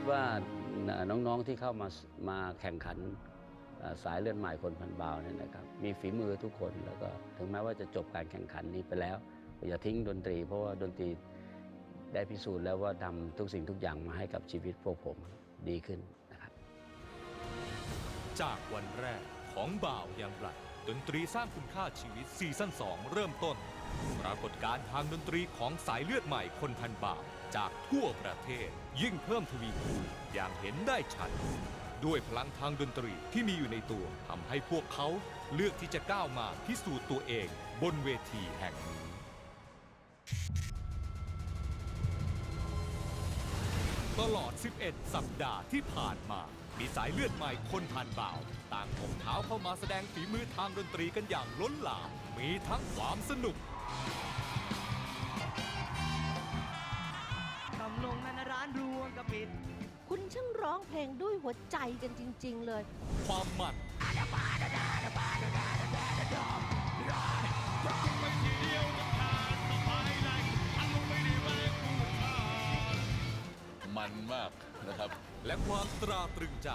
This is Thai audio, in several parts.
ดว่าน้องๆที่เข้ามามาแข่งขันสายเลือดใหม่คนพันบาวเนี่ยนะครับ มีฝีมือทุกคนแล้วก็ถึงแม้ว่าจะจบการแข่งขันนี้ไปแล้วอย่าทิ้งดนตรี เพราะว่าดนตรีได้พิสูจน์แล้วว่าทำทุกสิ่งทุกอย่างมาให้กับชีวิตพวกผมดีขึ้นนะครับ จากวันแรกของบ่าวยังบลัดดนตรีสร้างคุณค่าชีวิตซีซั่น2 เริ่มต้น ปรากฏการณ์ทางดนตรีของสายเลือดใหม่คนพันบ่าว จากทั่วประเทศ ยิ่งเพิ่มทวีคูณอย่างเห็นได้ชัด ด้วยพลังทางดนตรีที่มีอยู่ในตัวทำให้พวกเขาเลือกที่จะก้าวมาพิสูจน์ตัวเองบนเวทีแห่งนี้ตลอด 11 สัปดาห์ที่ผ่านมา มีสายเลือดใหม่คนพันบ่าว ต่างถงเท้าเข้ามาแสดงฝีมือทางดนตรีกันอย่างล้นหลาม มีทั้งความสนุก ร้านรวงกะปิดคุณช่างร้องเพลงด้วยหัวใจกันจริง ๆ เลย ความมันมันมากนะครับ และความตราตรึงใจ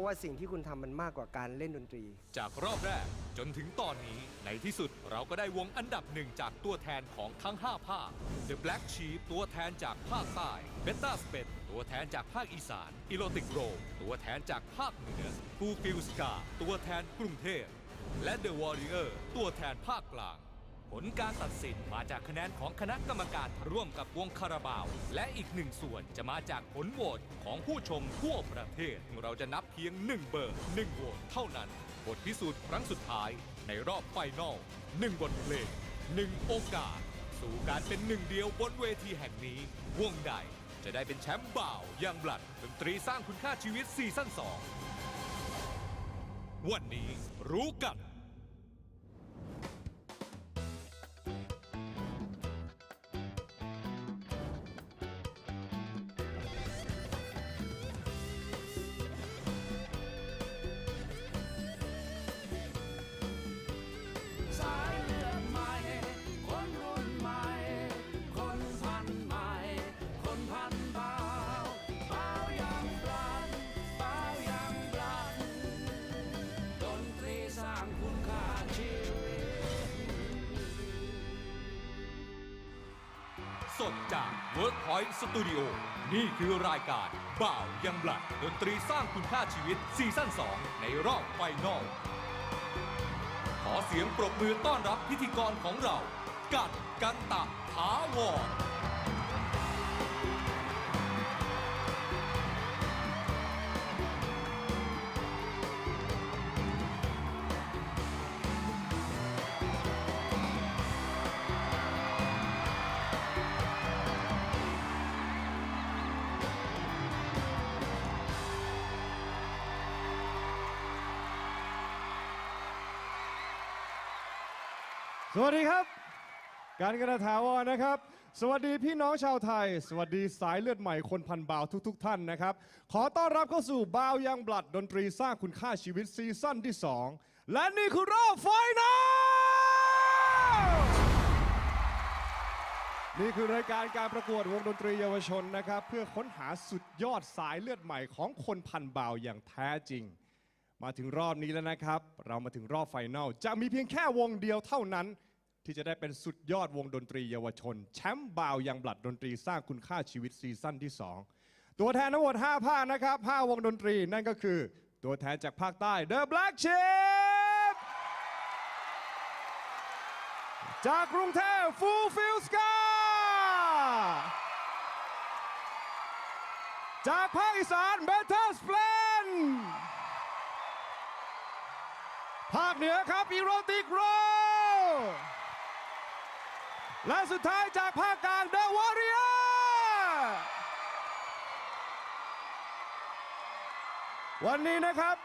ราะว่าสิ่งที่คุณทำมันมากกว่าการเล่นดนตรี จากรอบแรกจนถึงตอนนี้ในที่สุดเราก็ได้วงอันดับหนึ่งจากตัวแทนของทั้ง 5 ภาค The Black Sheep ตัวแทนจากภาคใต้ Beta s p e d ตัวแทนจากภาคอีสาน Erotic r o ตัวแทนจากภาคเหนือ Fulfill s c a ตัวแทนกรุงเทพและ The Warrior ตัวแทนภาคกลาง ผลการตัดสินมาจากคะแนนของคณะกรรมการร่วมกับวงคาราบาว และอีกหนึ่งส่วนจะมาจากผลโหวตของผู้ชมทั่วประเทศ เราจะนับเพียง 1 เบอร์ 1โหวตเท่านั้น บทพิสูจน์ครั้งสุดท้ายในรอบไฟนอล1บทเพลง1 โอกาส สู่การเป็นหนึ่งเดียวบนเวทีแห่งนี้ วงใดจะได้เป็นแชมป์บ่าวยังบลัดดนตรีสร้างคุณค่าชีวิตซีซั่น2วันนี้รู้กัน ดจาก Workpoint Studio นี่คือรายการบ่าวยังบลัดดนตรีสร้างคุณค่าชีวิตซีซั่น2 ในรอบไฟนอลขอเสียงปรบมือต้อนรับพิธีกรของเรา กัดกันตะถาวร วัสดีครับ การกระถาวรนะครับ สวัสดีพี่น้องชาวไทย สวัสดีสายเลือดใหม่คนพันบาวทุกๆท่านนะครับ ขอต้อนรับเข้าสู่บาวยังบลัดดนตรีสร้างคุณค่าชีวิตซีซั่นที่ 2 และนี่คือรอบไฟนอลนี่คือรายการการประกวดวงดนตรีเยาวชนนะครับ เพื่อค้นหาสุดยอดสายเลือดใหม่ของคนพันบาวอย่างแท้จริง มาถึงรอบนี้แล้วนะครับ เรามาถึงรอบไฟนอลจะมีเพียงแค่วงเดียวเท่านั้น ที่จะได้เป็นสุดยอดวงดนตรีเยาวชน แชมป์บาวยังบลัดดนตรีสร้างคุณค่าชีวิตซีซั่นที่ 2 ตัวแทนทั้งหมด 5 ภาคนะครับ 5 วงดนตรีนั่นก็คือ ตัวแทนจากภาคใต้ The Black Sheep จากกรุงเทพ Fulfill Scar จากภาคอีสาน Better Splend ภาคเหนือครับอีโรติกโร และสุดท้ายจากภาคกลางเดอะวอริเออร์วันนี้นะครับ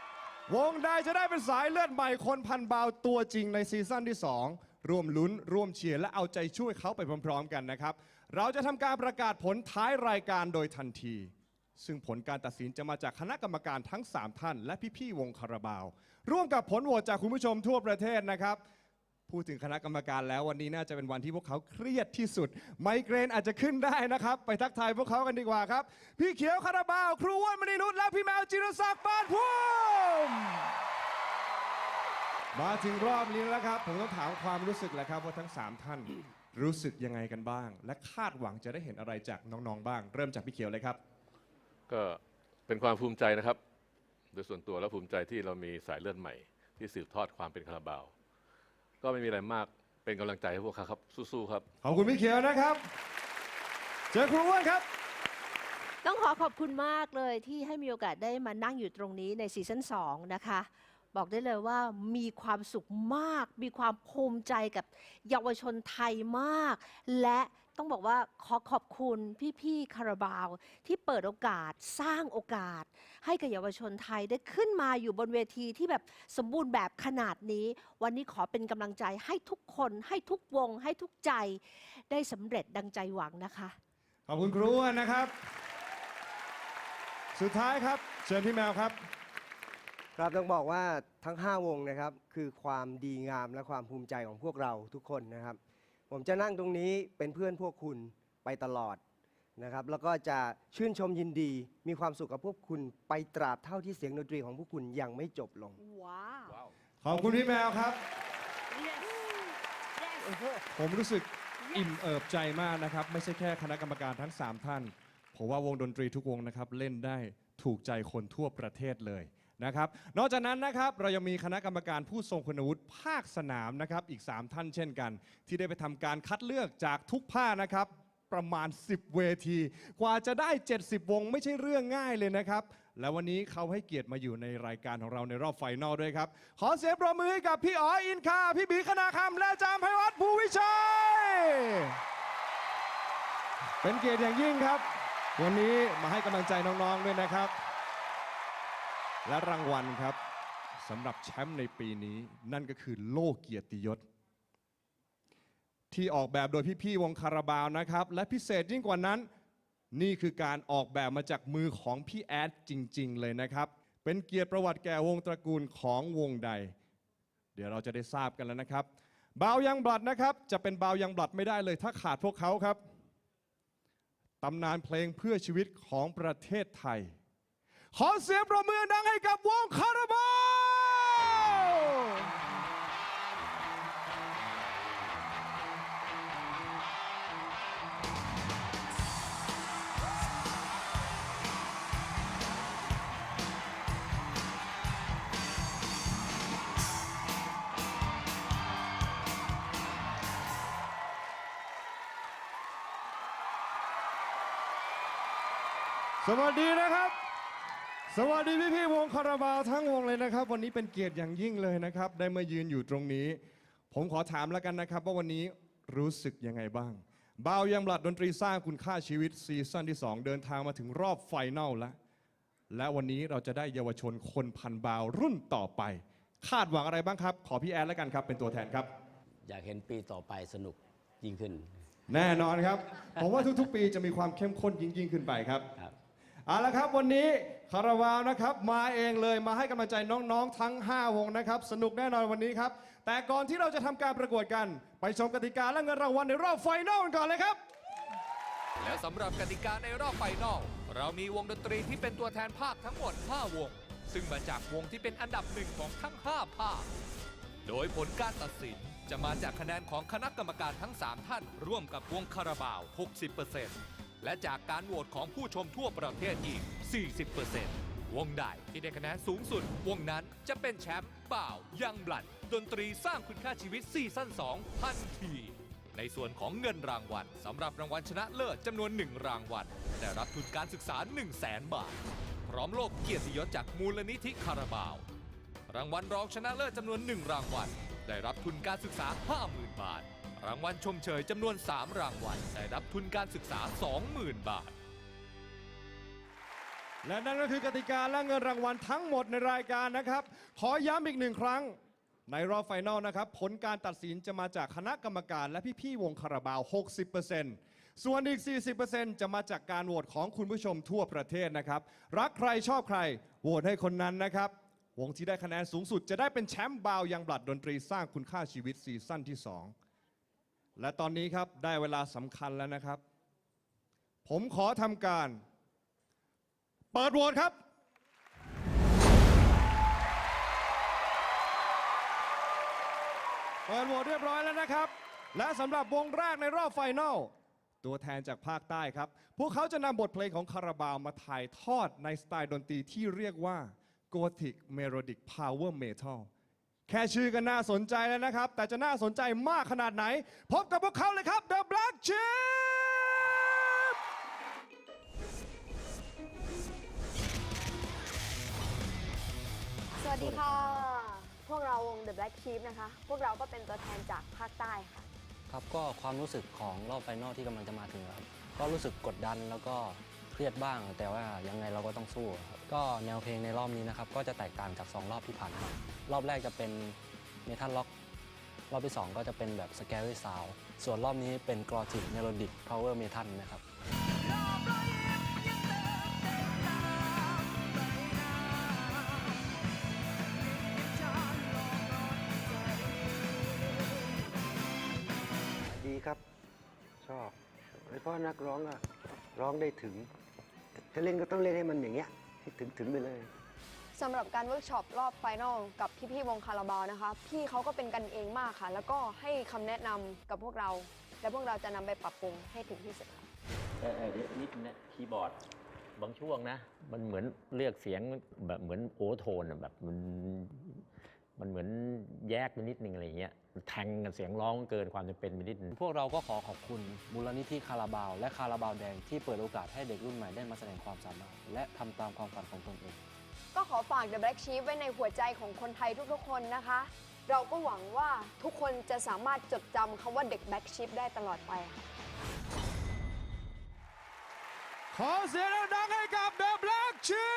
วงใดจะได้เป็นสายเลือดใหม่คนพันบาวตัวจริงในซีซั่นที่ 2 ร่วมลุ้น ร่วมเชียร์ และเอาใจช่วยเขาไปพร้อมๆกันนะครับ เราจะทำการประกาศผลท้ายรายการโดยทันที ซึ่งผลการตัดสินจะมาจากคณะกรรมการทั้ง 3 ท่าน และพี่ๆวงคาราบาว ร่วมกับผลโหวตจากคุณผู้ชมทั่วประเทศนะครับ พูดถึงคณะกรรมการแล้ววันนี้น่าจะเป็นวันที่พวกเขาเครียดที่สุด ไมเกรนอาจจะขึ้นได้นะครับ ไปทักทายพวกเขากันดีกว่าครับ พี่เขียวคาราบาว ครูอ้วนมณีนุชและพี่แมวจิรศักดิ์ปานพุ่มมาถึงรอบนี้แล้วครับ ผมต้องถามความรู้สึกแหละครับว่าทั้ง 3 ท่านรู้สึกยังไงกันบ้าง และคาดหวังจะได้เห็นอะไรจากน้องๆบ้าง เริ่มจากพี่เขียวเลยครับก็เป็นความภูมิใจนะครับ โดยส่วนตัวแล้วภูมิใจที่เรามีสายเลือดใหม่ ที่สืบทอดความเป็นคาราบาว ก็ไม่มีอะไรมากเป็นกำลังใจให้พวกเขาครับ สู้ๆครับ ขอบคุณพี่เขียวนะครับ เจอครูอ้วนครับ ต้องขอขอบคุณมากเลยที่ให้มีโอกาสได้มานั่งอยู่ตรงนี้ในซีซั่น2นะคะ บอกได้เลยว่ามีความสุขมาก มีความภูมิใจกับเยาวชนไทยมาก และ ต้องบอกว่าขอขอบคุณพี่ๆคาราบาว ที่เปิดโอกาสสร้างโอกาส ให้กับเยาวชนไทยได้ขึ้นมาอยู่บนเวทีที่แบบสมบูรณ์แบบขนาดนี้ วันนี้ขอเป็นกำลังใจให้ทุกคน ให้ทุกวง ให้ทุกใจ ได้สำเร็จดังใจหวังนะคะ ขอบคุณครูอ้วนนะครับ สุดท้ายครับ เชิญพี่แมวครับ ครับต้องบอกว่าทั้ง 5 วงนะครับ คือความดีงามและความภูมิใจของพวกเราทุกคนนะครับ ผมจะนั่งตรงนี้เป็นเพื่อนพวกคุณไปตลอดนะครับ แล้วก็จะชื่นชมยินดี มีความสุขกับพวกคุณไปตราบเท่าที่เสียงดนตรีของพวกคุณยังไม่จบลง ว้าวขอบคุณพี่แมวครับผมรู้สึกอิ่มเอิบใจมากนะครับ ไม่ใช่แค่คณะกรรมการทั้ง 3 ท่าน ผมว่าวงดนตรีทุกวงนะครับ เล่นได้ถูกใจคนทั่วประเทศเลย นะครับ นอกจากนั้นนะครับเรายังมีคณะกรรมการผู้ทรงคุณวุฒิภาคสนามนะครับอีก 3 ท่านเช่นกัน ที่ได้ไปทำการคัดเลือกจากทุกภาคนะครับประมาณ 10 เวที กว่าจะได้ 70 วงไม่ใช่เรื่องง่ายเลยนะครับ และวันนี้เขาให้เกียรติมาอยู่ในรายการของเราในรอบไฟนอลด้วยครับ ขอเสียงปรบมือให้กับพี่อ๋ออินคาพี่บีคณาคำและอาจารย์ไพวัฒน์ภูวิชัย เป็นเกียรติอย่างยิ่งครับ วันนี้มาให้กำลังใจน้องๆด้วยนะครับ และรางวัลครับสำหรับแชมป์ในปีนี้นั่นก็คือโล่เกียรติยศ ที่ออกแบบโดยพี่ๆวงคาราบาวนะครับ และพิเศษยิ่งกว่านั้น นี่คือการออกแบบมาจากมือของพี่แอดจริง ๆ เลยนะครับ เป็นเกียรติประวัติแก่วงตระกูลของวงใด เดี๋ยวเราจะได้ทราบกันแล้วนะครับบาวยังบลัดนะครับ จะเป็นบาวยังบลัดไม่ได้เลย ถ้าขาดพวกเขาครับตำนานเพลงเพื่อชีวิตของประเทศไทย ขอเสียงประมือดังให้กับวงคาราบาวสวัสดีนะครับ สวัสดีพี่ๆวงคาราบาวทั้งวงเลยนะครับ วันนี้เป็นเกียรติอย่างยิ่งเลยนะครับ ได้มายืนอยู่ตรงนี้ ผมขอถามแล้วกันนะครับ ว่าวันนี้รู้สึกยังไงบ้างบาวยังบลัดดนตรีสร้างคุณค่าชีวิตซีซั่นที่ 2 เดินทางมาถึงรอบไฟนอลแล้ว และวันนี้เราจะได้เยาวชนคนพันบาวรุ่นต่อไป คาดหวังอะไรบ้างครับ ขอพี่แอนแล้วกันครับ เป็นตัวแทนครับ อยากเห็นปีต่อไปสนุกยิ่งขึ้น แน่นอนครับผมว่าทุกๆ ปีจะมีความเข้มข้นยิ่งยิ่งๆขึ้นไปครับครับ เอาละครับวันนี้คาราวาวนะครับมาเองเลยมาให้กำลังใจน้องๆทั้ง 5 วงนะครับ สนุกแน่นอนวันนี้ครับ แต่ก่อนที่เราจะทำการประกวดกัน ไปชมกติกาและเงินรางวัลในรอบไฟนอลกันก่อนเลยครับ และสำหรับกติกาในรอบไฟนอลเรามีวงดนตรีที่เป็นตัวแทนภาคทั้งหมด 5 วง ซึ่งมาจากวงที่เป็นอันดับหนึ่งของทั้ง 5 ภาค โดยผลการตัดสินจะมาจากคะแนนของคณะกรรมการทั้ง 3 ท่าน ร่วมกับวงคาราบาว 60% และจากการโหวตของผู้ชมทั่วประเทศอีก 40%วงใดที่ได้คะแนนสูงสุด วงนั้นจะเป็นแชมป์บ่ายังบลัด ดนตรีสร้างคุณค่าชีวิตซีซั่น2ทันที ในส่วนของเงินรางวัลสำหรับรางวัลชนะเลิศจำนวน 1 รางวัลได้รับทุนการศึกษา 1 0 0 0 0แสนบาท พร้อมโลกเกียรติยศจากมูลนิธิคาราบาว รางวัลรองชนะเลิศจำนวน 1 รางวัล ได้รับทุนการศึกษา 50,000 บาท รางวัลชมเชยจำนวน 3 รางวัลได้รับทุนการศึกษา 20,000 บาท และนั่นก็คือกติกาและเงินรางวัลทั้งหมดในรายการนะครับ ขอย้ำอีกหนึ่งครั้ง ในรอบไฟนอลนะครับ ผลการตัดสินจะมาจากคณะกรรมการและพี่ๆวงคาราบาว 60%ส่วนอีก 40%จะมาจากการโหวตของคุณผู้ชมทั่วประเทศนะครับ รักใครชอบใครโหวตให้คนนั้นนะครับ วงที่ได้คะแนนสูงสุดจะได้เป็นแชมป์บาวยังบลัดดนตรีสร้างคุณค่าชีวิตซีซั่นที่ 2 และตอนนี้ครับได้เวลาสำคัญแล้วนะครับ ผมขอทำการ เปิดโหวตครับ เปิดโหวตเรียบร้อยแล้วนะครับ และสำหรับวงแรกในรอบไฟนอลตัวแทนจากภาคใต้ครับ พวกเขาจะนำบทเพลงของคาราบาวมาถ่ายทอดในสไตล์ดนตรีที่เรียกว่า Gothic Melodic Power Metal แค่ชื่อก็น่าสนใจแล้วนะครับ แต่จะน่าสนใจมากขนาดไหน พบกับพวกเขาเลยครับ The Black Sheep สวัสดีค่ะ พวกเราวง The Black Sheep นะคะ พวกเราก็เป็นตัวแทนจากภาคใต้ค่ะ ครับก็ความรู้สึกของรอบไฟนอลที่กำลังจะมาถึงครับ ก็รู้สึกกดดันแล้วก็ เครียดบ้าง แต่ว่ายังไงเราก็ต้องสู้ครับก็แนวเพลงในรอบนี้นะครับ ก็จะแตกต่างจาก 2 รอบที่ผ่านมารอบแรกจะเป็นเมทัลล็อกรอบที่ 2 ก็จะเป็นแบบสแกรี่ซาวส่วนรอบนี้เป็นกรอติกเมโลดิกพาวเวอร์เมทัลนะครับดีครับ ชอบเพราะนักร้องอะร้องได้ถึง จะเล่นก็ต้องเล่นให้มันอย่างเงี้ยให้ถึงถึงไปเลย สำหรับการเวิร์กช็อปรอบไฟนอลกับพี่ๆวงคาราบาวนะคะ พี่เขาก็เป็นกันเองมากค่ะ แล้วก็ให้คำแนะนำกับพวกเรา และพวกเราจะนำไปปรับปรุงให้ถึงที่สุดค่ะ เออเออเดี๋ยวนิดนะคีย์บอร์ด บางช่วงนะ มันเหมือนเรียกเสียงแบบเหมือนโอเวอร์โทนอะแบบมันมันเหมือนแยกไปนิดนึงอะไรอย่างเงี้ย แทงกันเสียงร้องเกินความจำเป็นไปนิดนึงพวกเราก็ขอขอบคุณมูลนิธิคาราบาว และคาราบาวแดงที่เปิดโอกาสให้เด็กรุ่นใหม่ได้มาแสดงความสามารถ และทำตามความฝันของตนเอง ก็ขอฝาก The Black Sheep ไว้ในหัวใจของคนไทยทุกๆ คนนะคะ เราก็หวังว่าทุกคนจะสามารถจดจำคำว่าเด็ก Black Sheep ได้ตลอดไปค่ะ ขอเสียงดังๆให้กับ The Black Sheep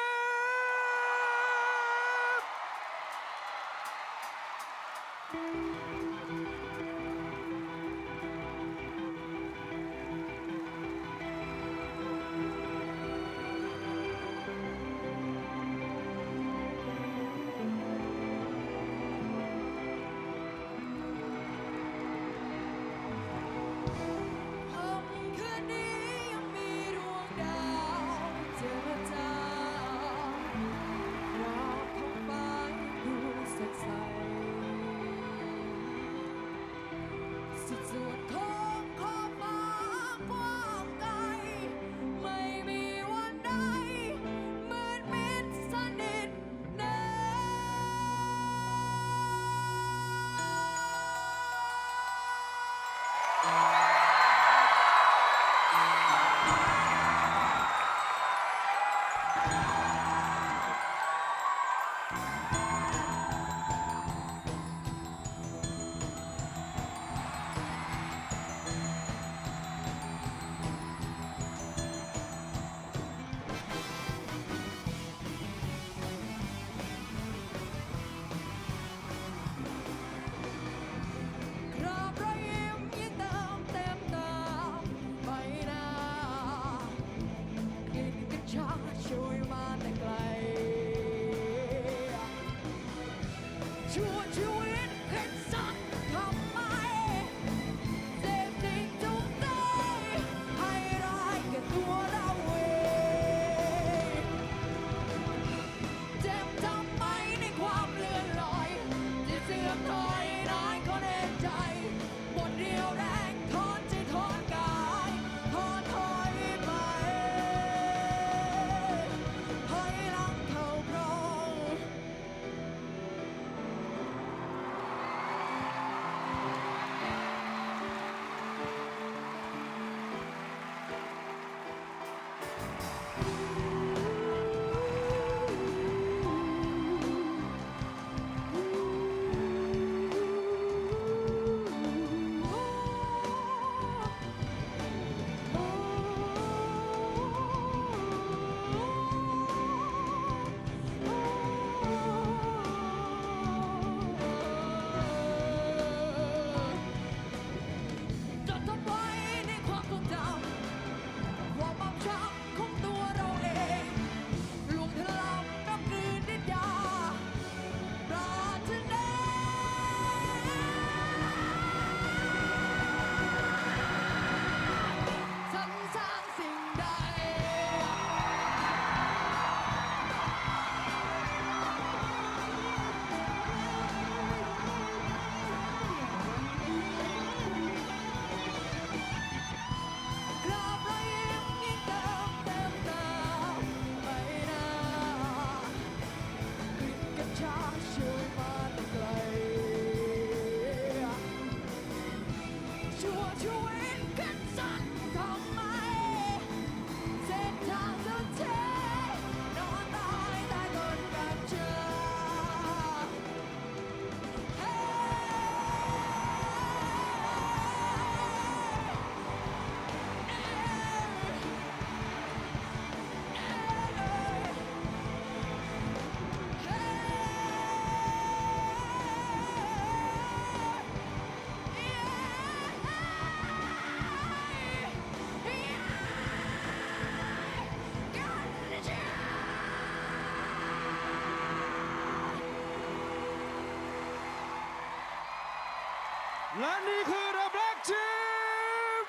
และนี่คือ The Black Sheep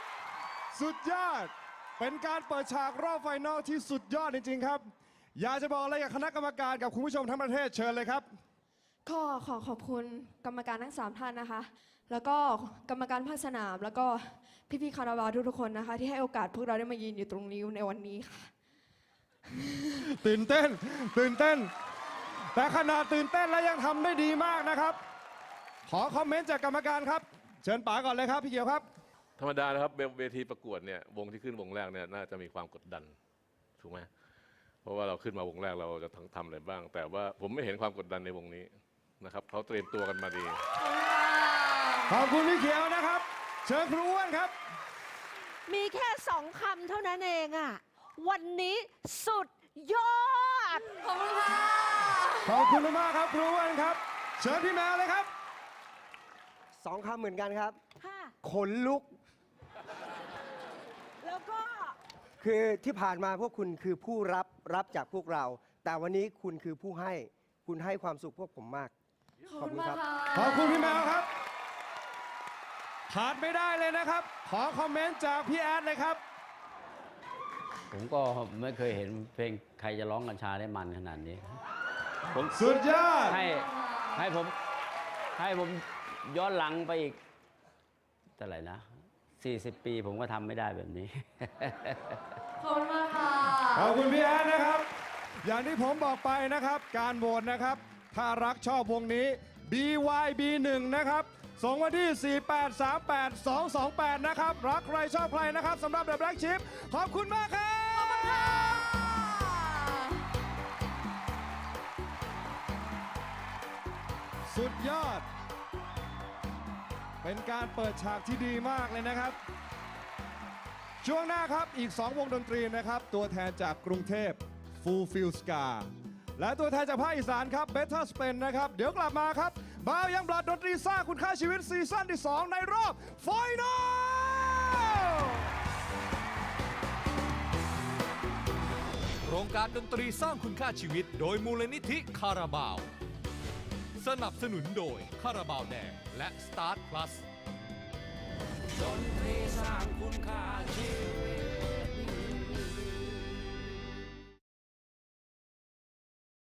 สุดยอด เป็นการเปิดฉากรอบไฟนอลที่สุดยอดจริงๆครับ อยากจะบอกอะไรกับคณะกรรมการกับคุณผู้ชมทั้งประเทศเชิญเลยครับ ก็ขอขอบคุณกรรมการทั้งสามท่านนะคะ แล้วก็กรรมการภาคสนาม แล้วก็พี่ๆคาราบาวทุกๆคนนะคะ ที่ให้โอกาสพวกเราได้มายืนอยู่ตรงนี้ในวันนี้ค่ะ ตื่นเต้น ตื่นเต้น แต่ขนาดตื่นเต้นแล้วยังทำได้ดีมากนะครับ ขอคอมเมนต์จากกรรมการครับ เชิญป๋าก่อนเลยครับพี่เกียวครับ ธรรมดานะครับเวเวทีประกวดเนี่ยวงที่ขึ้นวงแรกเนี่ยน่าจะมีความกดดันถูกไหมเพราะว่าเราขึ้นมาวงแรกเราจะทั้งทำอะไรบ้าง แต่ว่าผมไม่เห็นความกดดันในวงนี้นะครับเขาเตรียมตัวกันมาดี ขอบคุณพี่เขียวนะครับ เชิญครูอ้วนครับ มีแค่สองคำเท่านั้นเองอะวันนี้สุดยอด ขอบคุณค่ะ ขอบคุณมากครับครูอ้วนครับ เชิญพี่แมวเลยครับ สองคำเหมือนกันครับ ค่ะ ขนลุก แล้วก็ คือที่ผ่านมาพวกคุณคือผู้รับรับจากพวกเรา แต่วันนี้คุณคือผู้ให้ คุณให้ความสุขพวกผมมาก ขอบคุณมากค่ะขอบคุณพี่แมวครับขาดไม่ได้เลยนะครับ ขอคอมเมนต์จากพี่แอดเลยครับ ผมก็ไม่เคยเห็นเพลงใครจะร้องกัญชาได้มันขนาดนี้ ผมสุดยอดให้ให้ผมให้ผม ย้อนหลังไปอีกเท่าไหร่นะ40 ปีผมก็ทำไม่ได้แบบนี้ ขอบคุณมากค่ะ ขอบคุณพี่แอดนะครับ อย่างที่ผมบอกไปนะครับ การโหวตนะครับ ถ้ารักชอบวงนี้ BYB1 นะครับส่งมาที่ 4838228 นะครับ รักใครชอบใครนะครับสำหรับ The Black Sheep ขอบคุณมากครับ สุดยอด เป็นการเปิดฉากที่ดีมากเลยนะครับ ช่วงหน้าครับอีก 2 วงดนตรีนะครับ ตัวแทนจากกรุงเทพ Full f i l Scar และตัวแทนจากภาคอีสานครับ Better Spin นะครับ เดี๋ยวกลับมาครับบาวยังบลัดดนตรีสร้างคุณค่าชีวิตซีซั่นที่ 2 ในรอบไฟนอลโครงการดนตรีสร้างคุณค่าชีวิต โดยมูลนิธิคาราบาว สนับสนุนโดยคาราบาวแดงและ Start Plus ดนตรีสร้างคุณค่าชีวิต